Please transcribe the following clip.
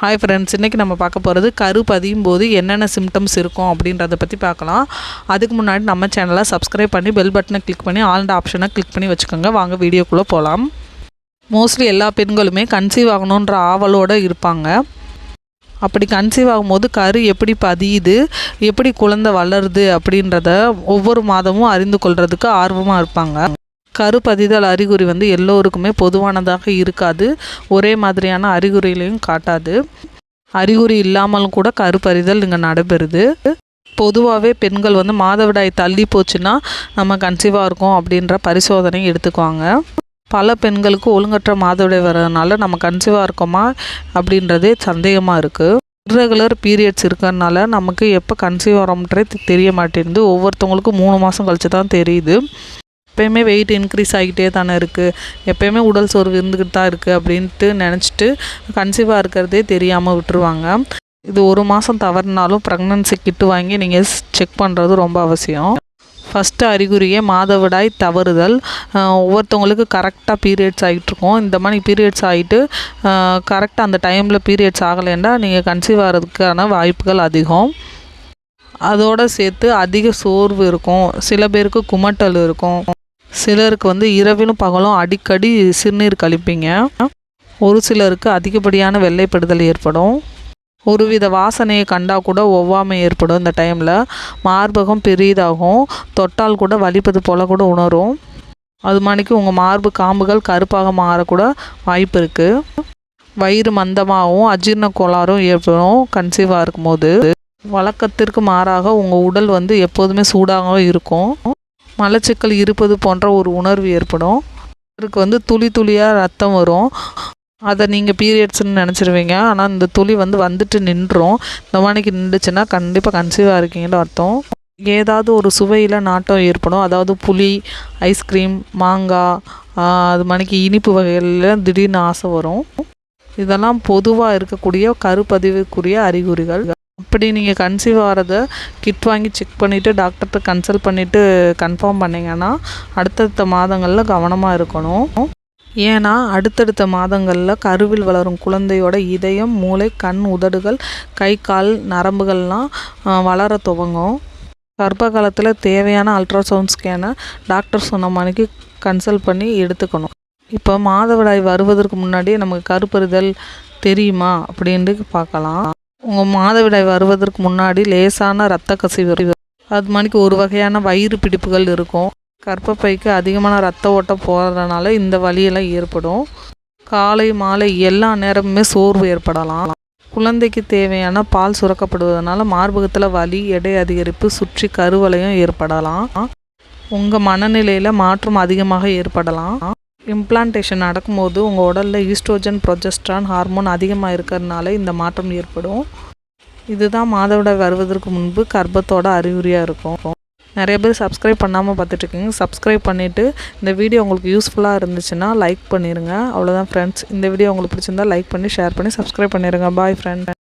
Hi friends இன்றைக்கி நம்ம பார்க்க போகிறது கரு பதியும் போது என்னென்ன சிம்டம்ஸ் இருக்கும் அப்படின்றத பற்றி பார்க்கலாம். அதுக்கு முன்னாடி நம்ம சேனலை சப்ஸ்கிரைப் பண்ணி பெல் பட்டனை கிளிக் பண்ணி ஆல்ண்ட் ஆப்ஷனை கிளிக் பண்ணி வச்சுக்கோங்க. வாங்க வீடியோக்குள்ளே போகலாம் மோஸ்ட்லி எல்லா பெண்களுமே கன்சீவ் ஆகணுன்ற ஆவலோடு இருப்பாங்க. அப்படி கன்சீவ் ஆகும்போது கரு எப்படி பதியுது எப்படி குழந்தை வளருது அப்படின்றத ஒவ்வொரு மாதமும் அறிந்து கொள்கிறதுக்கு ஆர்வமாக இருப்பாங்க. கருப்பதிதல் அறிகுறி வந்து எல்லோருக்குமே பொதுவானதாக இருக்காது. ஒரே மாதிரியான அறிகுறிகளையும் காட்டாது. அறிகுறி இல்லாமலும் கூட கருப்பறிதல் இங்கே நடைபெறுது. பொதுவாகவே பெண்கள் வந்து மாதவிடாய் தள்ளி போச்சுன்னா நம்ம கன்சீவாக இருக்கோம் அப்படின்ற பரிசோதனை எடுத்துக்குவாங்க. பல பெண்களுக்கு ஒழுங்கற்ற மாதவிடாய் வர்றதுனால நம்ம கன்சீவாக இருக்கோமா அப்படின்றதே சந்தேகமாக இருக்குது இர்ரெகுலர் பீரியட்ஸ் இருக்கிறதுனால நமக்கு எப்போ கன்சீவ் வரோம்ன்றே தெரிய மாட்டேங்குது. ஒவ்வொருத்தவங்களுக்கும் மூணு மாதம் கழிச்சு தான் தெரியுது. எப்போயுமே வெயிட் இன்க்ரீஸ் ஆகிட்டே தானே இருக்குது எப்போயுமே உடல் சோர்வு இருந்துக்கிட்டு தான் இருக்குது அப்படின்ட்டு நினச்சிட்டு கன்சீவாக இருக்கிறதே தெரியாமல் விட்டுருவாங்க. இது ஒரு மாதம் தவறினாலும் ப்ரெக்னன்சி கிட்டு வாங்கி நீங்கள் செக் பண்ணுறது ரொம்ப அவசியம். ஃபஸ்ட்டு அறிகுறியே மாதவிடாய் தவறுதல். ஒவ்வொருத்தவங்களுக்கு கரெக்டாக பீரியட்ஸ் ஆகிட்டுருக்கோம் இந்த மாதிரி பீரியட்ஸ் ஆகிட்டு கரெக்டாக அந்த டைமில் பீரியட்ஸ் ஆகலைன்னா நீங்கள் கன்சீவ் ஆகிறதுக்கான வாய்ப்புகள் அதிகம். அதோடு சேர்த்து அதிக சோர்வு இருக்கும். சில பேருக்கு குமட்டல் இருக்கும். சிலருக்கு வந்து இரவிலும் பகலும் அடிக்கடி சிறுநீர் கழிப்பீங்க. ஒரு சிலருக்கு அதிகப்படியான வெள்ளைப்படுதல் ஏற்படும். ஒருவித வாசனையை கண்டால் கூட ஒவ்வாமை ஏற்படும் இந்த டைமில் மார்பகம் பெரியதாகும் தொட்டால் கூட வலிப்பது போல் கூட உணரும். அது மணிக்கு உங்கள் மார்பு காம்புகள் கருப்பாக மாறக்கூட வாய்ப்பு இருக்குது வயிறு மந்தமாகவும் அஜீர்ண கோளாறும் ஏற்படும். கன்சீவாக இருக்கும்போது. வழக்கத்திற்கு மாறாக உங்கள் உடல் வந்து எப்போதுமே சூடாகவும் இருக்கும். மலச்சிக்கல் இருப்பது போன்ற ஒரு உணர்வு ஏற்படும். அவருக்கு வந்து துளி துளியாக ரத்தம் வரும். அதை நீங்கள் பீரியட்ஸ்னு நினச்சிருவீங்க. ஆனால் இந்த துளி வந்து வந்துட்டு நின்றோம். இந்த மாதிரிக்கு நின்றுச்சுன்னா கண்டிப்பாக கன்சீவாக இருக்கீங்கன்னு அர்த்தம். ஏதாவது ஒரு சுவையில் நாட்டம் ஏற்படும். அதாவது புளி ஐஸ்கிரீம் மாங்காய் அது மணிக்கு இனிப்பு வகைகளில் திடீர்னு ஆசை வரும். இதெல்லாம் பொதுவாக இருக்கக்கூடிய கருப்பதிவுக்குரிய அறிகுறிகள். அப்படி நீங்கள் கன்சீவ் ஆகிறத கிட் வாங்கி செக் பண்ணிவிட்டு டாக்டர்கிட்ட கன்சல்ட் பண்ணிவிட்டு கன்ஃபார்ம் பண்ணிங்கன்னா அடுத்தடுத்த மாதங்களில் கவனமாக இருக்கணும். ஏன்னா அடுத்தடுத்த மாதங்களில் கருவில் வளரும் குழந்தையோட இதயம் மூளை கண் உதடுகள் கை கால் நரம்புகள்லாம் வளர துவங்கும். கர்ப்ப காலத்தில் தேவையான அல்ட்ராசவுண்ட் ஸ்கேனை டாக்டர் சொன்ன மணிக்கு கன்சல்ட் பண்ணி எடுத்துக்கணும். இப்போ மாதவிடாய் வருவதற்கு முன்னாடியே நமக்கு கருப்பறுதல் தெரியுமா அப்படின்ட்டு பார்க்கலாம். உங்கள் மாதவிடாய் வருவதற்கு முன்னாடி லேசான இரத்த கசிவு அது மாதிரிக்கு ஒரு வகையான வயிறு பிடிப்புகள் இருக்கும். கர்ப்பப்பைக்கு அதிகமான ரத்த ஓட்டம் போகிறதுனால இந்த வலியெல்லாம் ஏற்படும். காலை மாலை எல்லா நேரமுமே சோர்வு ஏற்படலாம். குழந்தைக்கு தேவையான பால் சுரக்கப்படுவதனால மார்பகத்தில் வலி எடை அதிகரிப்பு சுற்றி கருவலையும் ஏற்படலாம். உங்கள் மனநிலையில் மாற்றம் அதிகமாக ஏற்படலாம். இம்ப்ளான்டேஷன் நடக்கும்போது உங்கள் உடலில் ஈஸ்ட்ரோஜன் ப்ரொஜெஸ்ட்ரான் ஹார்மோன் அதிகமாக இருக்கிறதுனால இந்த மாற்றம் ஏற்படும். இதுதான் மாதவிட வருவதற்கு முன்பு கர்ப்பத்தோட அறிகுறியாக இருக்கும். நிறைய பேர் சப்ஸ்கிரைப் பண்ணாமல் பார்த்துட்ருக்கீங்க. சப்ஸ்கிரைப் பண்ணிவிட்டு இந்த வீடியோ உங்களுக்கு யூஸ்ஃபுல்லாக இருந்துச்சுன்னா லைக் பண்ணிடுங்க அவ்வளோதான் ஃப்ரெண்ட்ஸ் இந்த வீடியோ உங்களுக்கு பிடிச்சிருந்தா லைக் பண்ணி ஷேர் பண்ணி சப்ஸ்கிரைப் பண்ணிடுங்க பாய் ஃப்ரெண்ட்